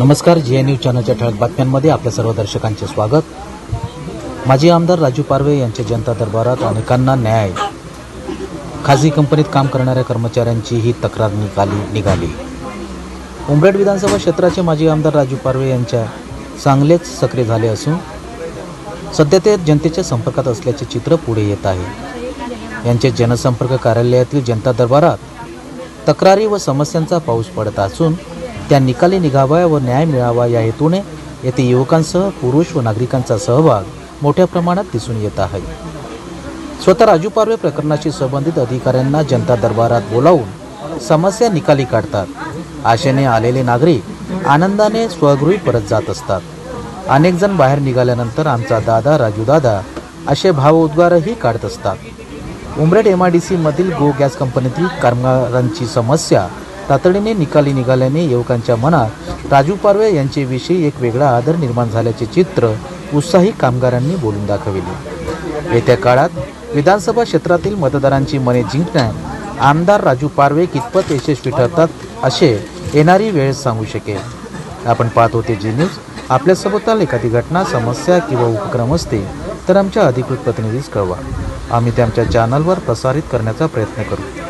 नमस्कार G N you चॅनलच्या ठळक बातम्यांमध्ये आपल्या सर्व दर्शकांचे स्वागत. माजी आमदार राजू पारवे यांच्या जनता दरबारात अनेकांना न्याय. खाजगी कंपनीत काम करणाऱ्या कर्मचाऱ्यांची ही तक्रार निकाली निघाली. उमरेड विधानसभा क्षेत्राचे माजी आमदार राजू पारवे यांच्या चांगलेच सक्रिय झाले असून सध्या ते जनतेच्या संपर्कात असल्याचे चित्र पुढे येत आहे. यांचे जनसंपर्क कार्यालयातील जनता दरबारात तक्रारी व समस्यांचा पाऊस पडत असून त्या निकाली निघाव्या व न्याय मिळावा या हेतूने येथे युवकांसह पुरुष व नागरिकांचा सहभाग मोठ्या प्रमाणात दिसून येत आहे. स्वतः राजू पारवे प्रकरणाशी संबंधित अधिकाऱ्यांना जनता दरबारात बोलावून समस्या निकाली काढतात. आशेने आलेले नागरिक आनंदाने स्वगृही परत जात असतात. अनेक जण बाहेर निघाल्यानंतर आमचा दादा राजू दादा असे भावउद्गारही काढत असतात. उमरेड एम आय डी सीमधील गो गॅस कंपनीतील कामगारांची समस्या तातडीने निकाली निघाल्याने युवकांच्या मनात राजू पारवे यांच्याविषयी एक वेगळा आदर निर्माण झाल्याचे चित्र उत्साही कामगारांनी बोलून दाखविले. येत्या काळात विधानसभा क्षेत्रातील मतदारांची मने जिंकण्यात आमदार राजू पारवे कितपत यशस्वी ठरतात असे येणारी वेळ सांगू शकेल. आपण पाहत होते जी न्यूज आपल्यासोबत एखादी घटना समस्या किंवा उपक्रम असते तर आमच्या अधिकृत प्रतिनिधीस कळवा. आम्ही ते आमच्या चॅनलवर प्रसारित करण्याचा प्रयत्न करू.